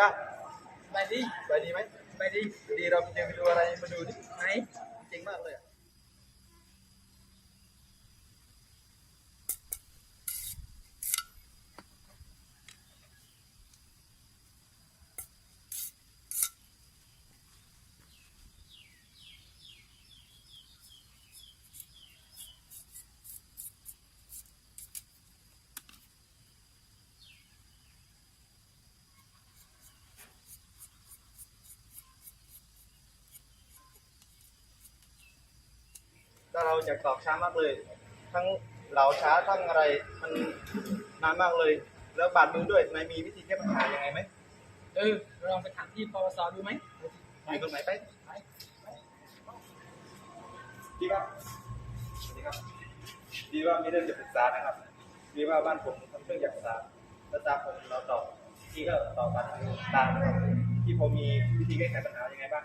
บ้างไปดิไปดีไหมไปดิดีเราไปเจอไปดูอะไรมาดูดิไหนเจ๋งมากเลย อะถ้าเราจะตอบช้ามากเลย ทั้งเหลาช้าทั้งอะไรมันนานมากเลย แล้วบาดมือด้วยนายมีวิธีแก้ปัญหายังไงไหมเออลองไปถามที่ปวสดูไหมอยู่ตรงไหนไปไปดีครับสวัสดีครับ ดีว่ามีเรื่องจะปรึกษานะครับ ดีว่าบ้านผมทำเครื่องจักรสานแล้วตามผมเราตอบที่ก็ตอบกันตามนะครับที่ผมมีวิธีแก้ไขปัญหายังไงบ้าง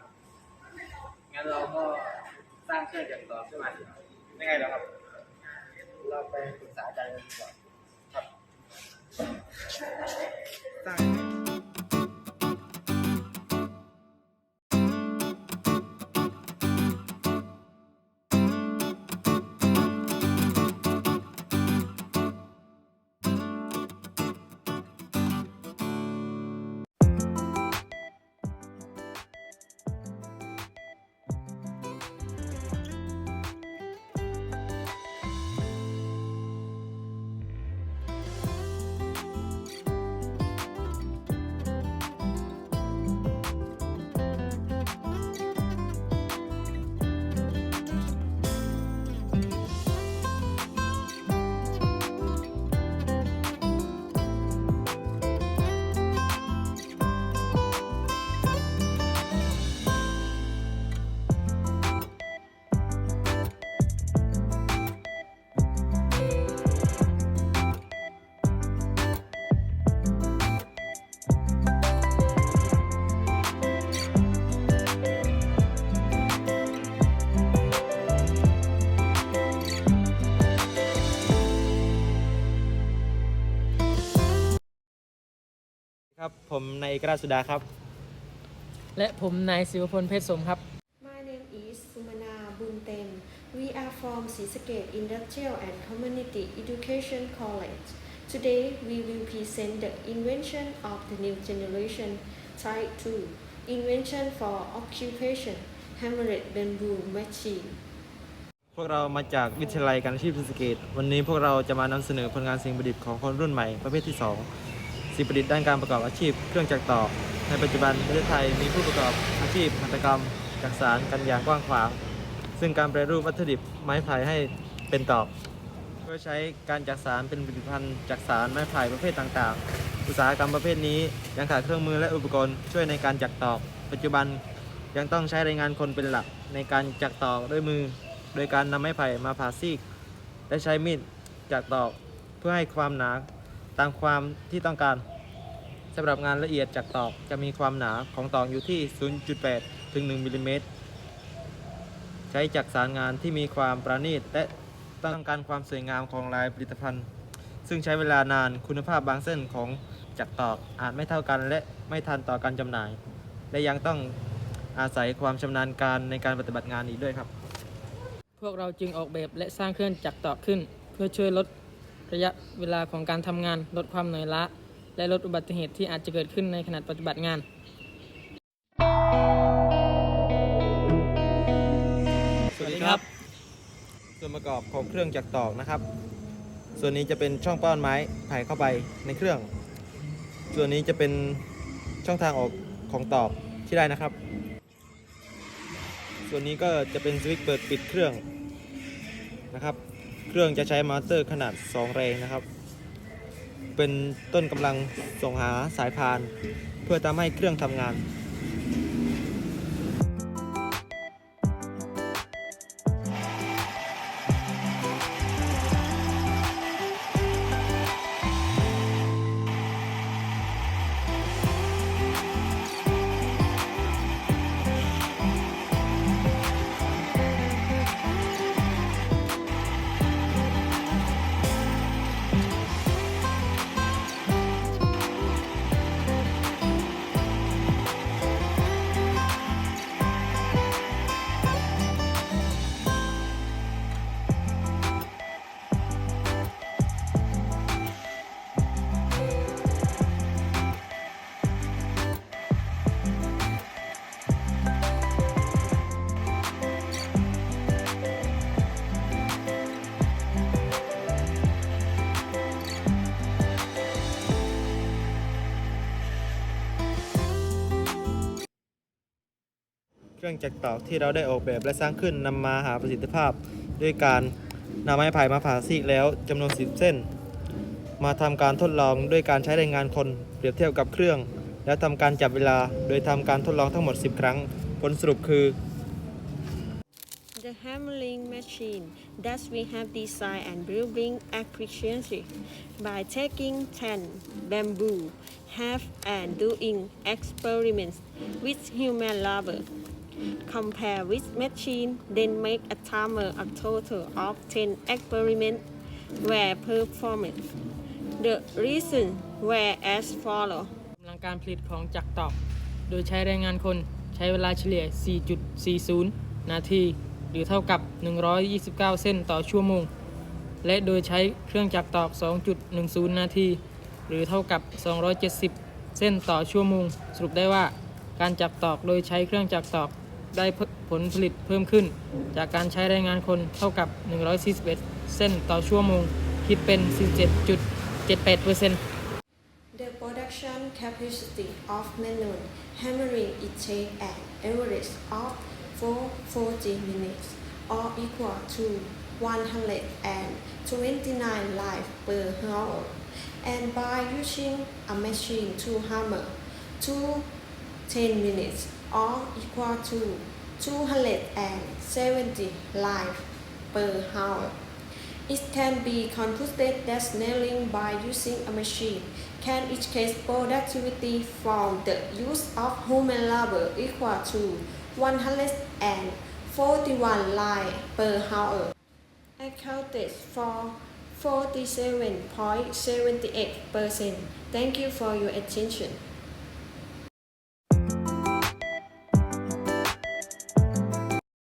งั้นเราก็ สร้างเครื่องจักรต่อขึ้นมายังไงเหรอครับ เราไปปรึกษาอาจารย์กันดีกว่าครับสร้าง ผมนายเอกราชสุดาครับ และผมนายศิวพลเพชรสมครับ My name is Sumana Bunten. We are from Sisakate Industrial and Community Education College. Today, we will present the invention of the new generation Type 2 invention for occupation hammered bamboo machine. พวกเรามาจากวิทยาลัยการอาชีพศรีสะเกต วันนี้พวกเราจะมานำเสนอผลงานสิ่งประดิษฐ์ของคนรุ่นใหม่ประเภทที่ 2 สิ่งประดิษฐ์ด้านการประกอบอาชีพเครื่องจักรต่อ ในปัจจุบันประเทศไทยมีผู้ประกอบอาชีพหัตถกรรมจักสารกันอย่างกว้างขวาง ซึ่งการแปรรูปวัตถุดิบไม้ไผ่ให้เป็นตอกเพื่อใช้การจักสารเป็นผลิตภัณฑ์จักสารไม้ไผ่ประเภทต่างๆ อุตสาหกรรมประเภทนี้ยังขาดเครื่องมือและอุปกรณ์ช่วยในการจักตอก ปัจจุบันยังต้องใช้แรงงานคนเป็นหลักในการจักตอกด้วยมือ โดยการนำไม้ไผ่มาผ่าซีก และใช้มีดจักตอกเพื่อให้ความหนา ตามความที่ต้องการสำหรับงานละเอียดจักตอกจะมีความหนาของตอกอยู่ที่ 0.8 ถึง 1มิลลิเมตรใช้จักสารงานที่มีความประณีตและต้องการความสวยงามของลายผลิตภัณฑ์ ซึ่งใช้เวลานานคุณภาพบางเส้นของจักตอกอาจไม่เท่ากัน และไม่ทันต่อการจำหน่าย และยังต้องอาศัยความชำนาญการในการปฏิบัติงานอีกด้วยครับ พวกเราจึงออกแบบและสร้างเครื่องจักรต่อขึ้น เพื่อช่วยลด ระยะเวลาของการทำงาน ลดความเหนื่อยล้า และลดอุบัติเหตุที่อาจจะเกิดขึ้นในขณะปฏิบัติงาน สวัสดีครับ ส่วนประกอบของเครื่องจักรตอกนะครับ ส่วนนี้จะเป็นช่องป้อนไม้ไผ่เข้าไปในเครื่อง ส่วนนี้จะเป็นช่องทางออกของตอกที่ได้นะครับ ส่วนนี้ก็จะเป็นสวิตช์เปิดปิดเครื่องนะครับ เครื่องจะใช้มอเตอร์ขนาด 2 แรงนะครับ เป็นต้นกำลังส่งหาสายพาน เพื่อทำให้เครื่องทำงาน เครื่องจักรตอกที่เราได้ออกแบบและสร้างขึ้นนำมาหาประสิทธิภาพ ด้วยการนำไม้ไผ่มาผ่าซีกแล้วจำนวน 10 เส้น มาทำการทดลองด้วยการใช้แรงงานคนเปรียบเทียบกับเครื่อง แล้วทำการจับเวลาโดยทำการทดลองทั้งหมด 10 ครั้ง ผลสรุปคือ The hammering machine that we have designed and building efficiency by taking 10 bamboo half and doing experiments with human labor. Compare with machine, then make a timer a total of 10 experiments were performed. The reason were as follow. กำลังการผลิตของจักรตอกโดยใช้แรงงานคนใช้เวลาเฉลี่ย 4.40 นาที หรือเท่ากับ 129 เส้นต่อชั่วโมง และโดยใช้เครื่องจักรตอก2.10 นาที หรือเท่ากับ 270 เส้นต่อชั่วโมง สรุปได้ว่าการจักรตอกโดยใช้เครื่องจักรตอก ได้ผลผลิตเพิ่มขึ้น จากการใช้แรงงานคนเท่ากับ 141 เส้นต่อชั่วโมง คิดเป็น47.78% The production capacity of manual hammering is take an average of 440 minutes or equal to 129 life per hour. And by using a machine to hammer to 10 minutes or equal to 270 life per hour. It can be computed that nailing by using a machine can increase productivity from the use of human labor equal to 141 line per hour. Accounted for 47.78%. Thank you for your attention.